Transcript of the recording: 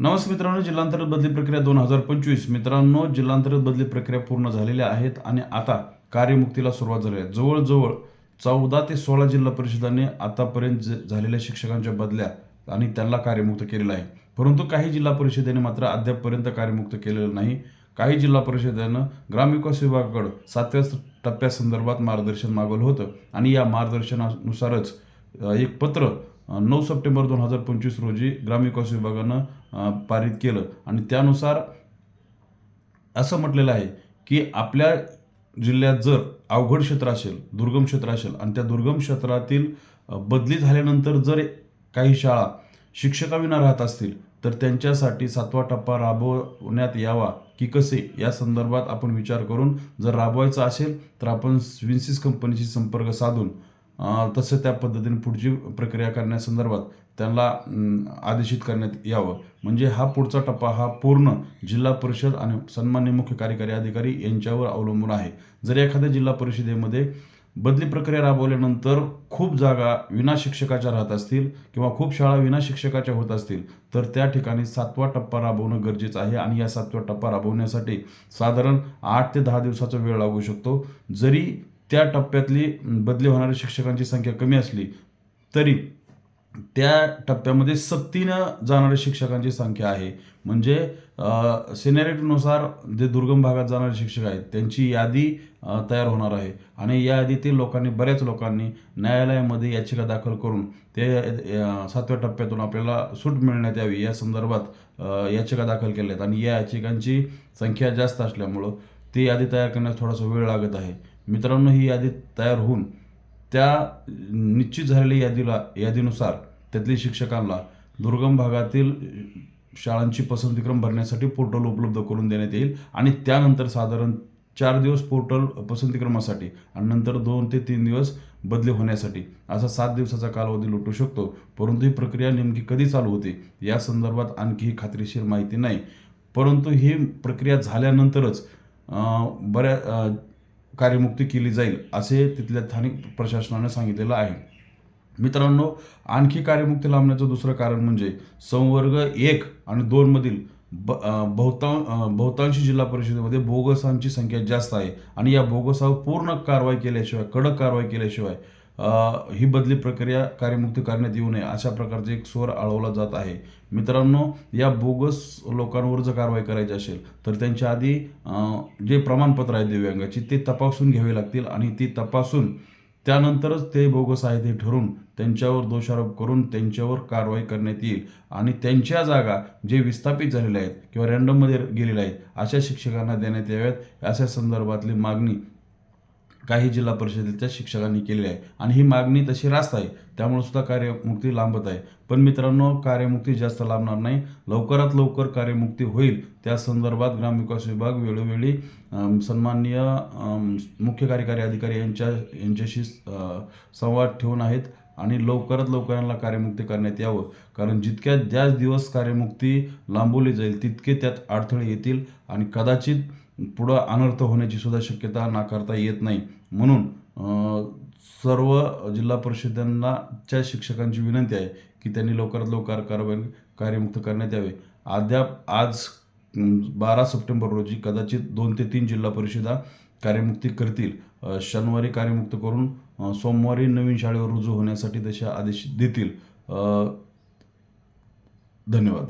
नमस्ते मित्रांनो जिल्हांतर्गत बदली प्रक्रिया दोन हजार पंचवीस. मित्रांनो जिल्हांतर्गत बदली प्रक्रिया पूर्ण झालेल्या आहेत आणि आता कार्यमुक्तीला सुरुवात झाली आहे. जवळजवळ चौदा ते सोळा जिल्हा परिषदांनी आतापर्यंत ज- झालेल्या शिक्षकांच्या बदल्या आणि त्यांना कार्यमुक्त केलेलं आहे. परंतु काही जिल्हा परिषदेने मात्र अद्यापपर्यंत कार्यमुक्त केलेलं नाही. काही जिल्हा परिषदेनं ग्रामविकास विभागाकडं सातव्या टप्प्यासंदर्भात मार्गदर्शन मागवलं होतं आणि या मार्गदर्शनानुसारच एक पत्र नऊ सप्टेंबर दोन हजार पंचवीस रोजी ग्रामविकास विभागानं पारित केलं. आणि त्यानुसार असं म्हटलेलं आहे की आपल्या जिल्ह्यात जर अवघड क्षेत्र असेल दुर्गम क्षेत्र असेल आणि त्या दुर्गम क्षेत्रातील बदली झाल्यानंतर जर काही शाळा शिक्षकाविना राहत असतील तर त्यांच्यासाठी सातवा टप्पा राबवण्यात यावा की कसे? या संदर्भात आपण विचार करून जर राबवायचं असेल तर आपण विन्सिस कंपनीशी संपर्क साधून तसं त्या पद्धतीने पुढची प्रक्रिया करण्यासंदर्भात त्यांना आदेशित करण्यात यावं. म्हणजे हा पुढचा टप्पा हा पूर्ण जिल्हा परिषद आणि सन्मान्य मुख्य कार्यकारी अधिकारी यांच्यावर अवलंबून आहे. जर एखाद्या जिल्हा परिषदेमध्ये बदली प्रक्रिया राबवल्यानंतर खूप जागा विना शिक्षकाच्या राहत असतील किंवा खूप शाळा विना शिक्षकाच्या होत असतील तर त्या ठिकाणी सातवा टप्पा राबवणं गरजेचं आहे आणि या सातवा टप्पा राबवण्यासाठी साधारण आठ ते दहा दिवसाचा वेळ लागू शकतो. जरी त्या टप्प्यातली बदली होणाऱ्या शिक्षकांची संख्या कमी असली तरी त्या टप्प्यामध्ये सक्तीनं जाणाऱ्या शिक्षकांची संख्या आहे. म्हणजे सिनेरेटनुसार जे दुर्गम भागात जाणारे शिक्षक आहेत त्यांची यादी तयार होणार आहे. आणि या यादीतील लोकांनी बऱ्याच लोकांनी न्यायालयामध्ये याचिका दाखल करून ते सातव्या टप्प्यातून आपल्याला सूट मिळण्यात यावी या संदर्भात याचिका दाखल केल्या आहेत आणि या याचिकांची संख्या जास्त असल्यामुळं ती यादी तयार करण्यास थोडासा वेळ लागत आहे. मित्रांनो ही यादी तयार होऊन त्या निश्चित झालेल्या यादीला यादीनुसार त्यातील शिक्षकांना दुर्गम भागातील शाळांची पसंतीक्रम भरण्यासाठी पोर्टल उपलब्ध करून देण्यात येईल आणि त्यानंतर साधारण चार दिवस पोर्टल पसंतीक्रमासाठी आणि नंतर दोन ते तीन दिवस बदली होण्यासाठी असा सात दिवसाचा कालावधी लुटू शकतो. परंतु ही प्रक्रिया नेमकी कधी चालू होते या संदर्भात आणखी खात्रीशीर माहिती नाही. परंतु ही प्रक्रिया झाल्यानंतरच बऱ्या कार्यमुक्ती केली जाईल असे तिथल्या स्थानिक प्रशासनाने सांगितलेलं आहे. मित्रांनो आणखी कार्यमुक्ती लांबण्याचं दुसरं कारण म्हणजे संवर्ग एक आणि दोनमधील ब बहुतां बहुतांशी जिल्हा परिषदेमध्ये बोगसांची संख्या जास्त आहे आणि या बोगसावर पूर्ण कारवाई केल्याशिवाय कडक कारवाई केल्याशिवाय ही बदली प्रक्रिया कार्यमुक्त करण्यात येऊ नये अशा प्रकारचे एक स्वर आळवला जात आहे. मित्रांनो या बोगस लोकांवर जर कारवाई करायची असेल तर त्यांच्या आधी जे प्रमाणपत्र आहे दिव्यांगाची ते तपासून घ्यावे लागतील आणि ती तपासून त्यानंतरच ते बोगस आहे ते ठरून त्यांच्यावर दोषारोप करून त्यांच्यावर कारवाई करण्यात येईल. आणि त्यांच्या जागा जे विस्थापित झालेल्या आहेत किंवा रँडममध्ये गेलेल्या आहेत अशा शिक्षकांना देण्यात याव्यात. अशा संदर्भातली मागणी काही जिल्हा परिषदेच्या शिक्षकांनी केली आहे. आणि ही मागणी तशी रास्त आहे. त्यामुळे सुद्धा कार्यमुक्ती लांबत आहे. पण मित्रांनो कार्यमुक्ती जास्त लांबणार नाही. लवकरात लवकर कार्यमुक्ती होईल. त्या संदर्भात ग्रामविकास विभाग वेळोवेळी सन्माननीय मुख्य कार्यकारी अधिकारी यांच्या यांच्याशी संवाद ठेवून आहेत आणि लवकरात लवकर यांना कार्यमुक्ती करण्यात यावं. कारण जितक्या ज्याच दिवस कार्यमुक्ती लांबवली जाईल तितके त्यात अडथळे येतील आणि कदाचित पुढं अनर्थ होण्याची सुद्धा शक्यता नाकारता येत नाही. म्हणून सर्व जिल्हा परिषदांना च्या शिक्षकांची विनंती आहे की त्यांनी लवकरात लवकर कारवाई कार्यमुक्त करण्यात यावे. अद्याप आज बारा सप्टेंबर रोजी कदाचित दोन ते तीन जिल्हा परिषदा कार्यमुक्ती करतील. शनिवारी कार्यमुक्त करून सोमवारी नवीन शाळेवर रुजू होण्यासाठी तसे आदेश देतील. धन्यवाद.